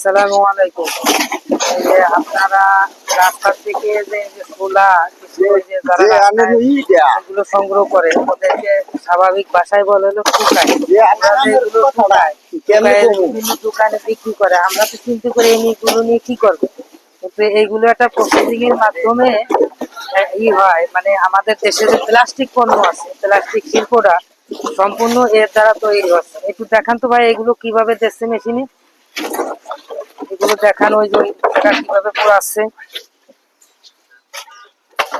আসসালামু আলাইকুম। যে আপনারা রাস্তার থেকে যে এগুলো সংগ্রহ করে ওদেরকে স্বাভাবিক ভাষায় বলে হলো? বিভিন্ন দোকানে বিক্রি করে আমরা তো চিন্তা করি এগুলো নিয়ে কি করব? কিন্তু এইগুলো একটা প্রসেসিং এর মাধ্যমে ই হয়। মানে আমাদের দেশে যে প্লাস্টিক পণ্য আছে প্লাস্টিক শিল্পটা সম্পূর্ণ এর দ্বারা তৈরি হচ্ছে। একটু দেখান তো ভাই এগুলো কীভাবে দেখছে মেশিনে এগুলো দেখান ওই যে কীভাবে পোড়াচ্ছে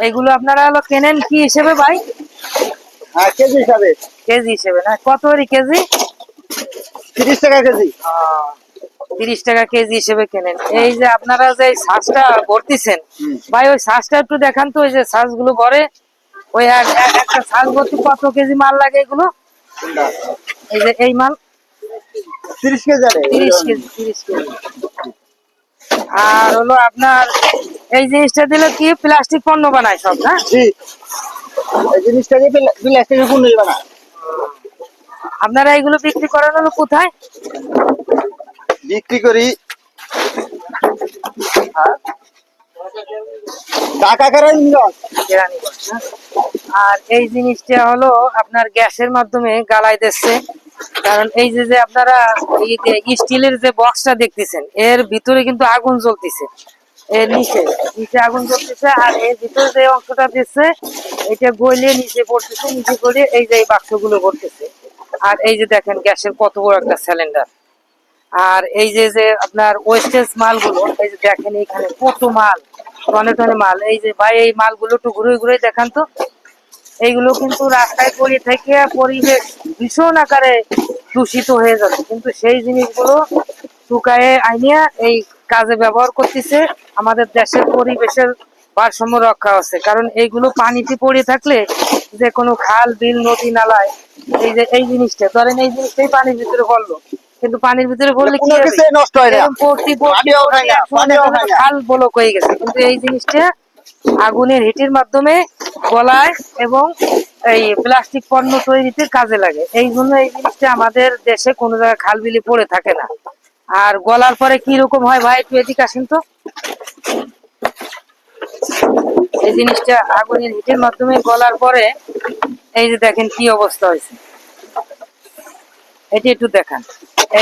এগুলো আপনারা হলো কেনেন কি হিসেবে ভাই? হ্যাঁ কেজি হিসাবে। কেজি হিসেবে না? কত করে কেজি? তিরিশ টাকা কেজি। তিরিশ টাকা কেজি হিসেবে কেনেন। এই যে আপনারা যে শ্বাসটা ভরতেছেন। ভাই ওই শ্বাসটা একটু দেখান তো ওই যে শ্বাসগুলো ভরে। ওই এক- এক- একটা শ্বাস ভর্তি কত কেজি মাল লাগে এগুলো? এই যে এই মাল? তিরিশ কেজি তিরিশ কেজি তিরিশ কেজি। আর হলো আপনার এই জিনিসটা দিলে কি প্লাস্টিক পণ্য বানায় সব না? জি। এই জিনিসটাকে প্লাস্টিকের কোন নিবে না আপনারা এগুলো বিক্রি করেন হলো কোথায়? বিক্রি করি? আর এই জিনিসটা হলো আপনার গ্যাসের মাধ্যমে গালাই দিচ্ছে। কারণ এই যে আপনারা স্টিলের যে বক্সটা দেখতেছেন, এর ভিতরে কিন্তু আগুন জ্বলতেছে। এর নিচে নিচে আগুন জ্বলতেছে আর এর ভিতরে যে অংশটা দিচ্ছে, এটা গলিয়ে নিচে পড়তেছে, নিচে গলিয়ে এই যে বাক্সগুলো ভরতেছে আর এই যে দেখেন গ্যাসের কত বড় একটা সিলিন্ডার আর এই যে যে আপনার ওয়েস্টেজ মালগুলো, এই যে দেখেন এখানে কত মাল, টনে টনে মাল। এই যে ভাই, এই মালগুলো একটু ঘুরে ঘুরে দেখান তো। এইগুলো কিন্তু রাস্তায় পড়ে থেকে পরিবেশ ভীষণ আকারে দূষিত হয়ে যাচ্ছে। কিন্তু সেই জিনিসগুলো শুকায়ে আইনিয়া এই কাজে ব্যবহার করতেছে। আমাদের দেশের পরিবেশের ভারসাম্য রক্ষা হচ্ছে কারণ এইগুলো পানিতে পড়ে থাকলে যে কোনো খাল বিল নদী নালায় এই যে এই জিনিসটা ধরেন এই জিনিসটাই পানির ভিতরে পড়ল। কিন্তু পানির ভিতরে পড়লে কি নষ্ট হয় যাবে। খাল বলক হয়ে গেছে। কিন্তু এই জিনিসটা আগুনের হিটের মাধ্যমে গলায় এবং এই প্লাস্টিক পণ্য তৈরিতে কাজে লাগে। এই জন্য এই জিনিসটা আমাদের দেশে কোনো জায়গায় খাল বিলি পড়ে থাকে না। আর গলার পরে কি রকম হয় ভাই, একটু এদিকে আসেন তো। এই জিনিসটা আগুনের হিটের মাধ্যমে গলার পরে, এই যে দেখেন কি অবস্থা হয়েছে। এটা একটু দেখান।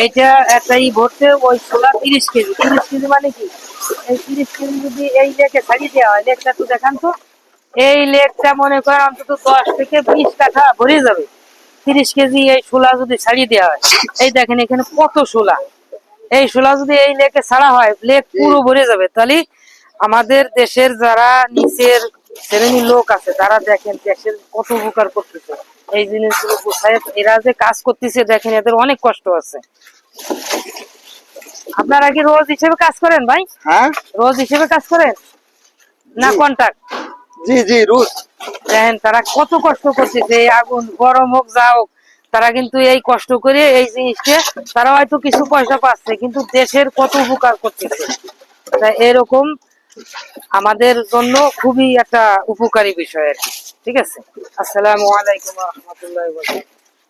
এইটা একটা ই ভরতে, ওই ছোলা তিরিশ কেজি। তিরিশ কেজি মানে কি? এই তিরিশ কেজি যদি এই লেকে ছাড়িয়ে দেওয়া হয়, লেকটা একটু দেখান তো। এই লেকটা মনে করেন অন্তত দশ থেকে বিশ কাঠা ভরে যাবে। তিরিশ কেজি এই শোলা যদি ছাড়িয়ে দেওয়া হয়, এই দেখেন এখানে কত শোলা এই শোলা যদি এই লেকে ছাড়া হয়, লেক পুরো ভরে যাবে। তাহলে আমাদের দেশের যারা নিচের শ্রেণির লোক আছে, তারা দেখেন দেশের কত উপকার করতেছে। এই জিনিসগুলো বোঝায়। এরা যে কাজ করতেছে দেখেন এদের অনেক কষ্ট আছে। আপনারা কি রোজ হিসেবে কাজ করেন ভাই? হ্যাঁ? রোজ হিসেবে কাজ করেন? না। কন্ট্রাক্ট জি জি রোজ। দেখেন তারা কত কষ্ট করতেছে এই আগুন গরম হোক যা হোক তারা কিন্তু এই কষ্ট করে এই জিনিসকে তারা হয়তো কিছু পয়সা পাচ্ছে কিন্তু দেশের কত উপকার করতেছে। এরকম আমাদের জন্য খুবই একটা উপকারী বিষয় আর কি। ঠিক আছে? আসসালামু আলাইকুম রহমতুল্লাহ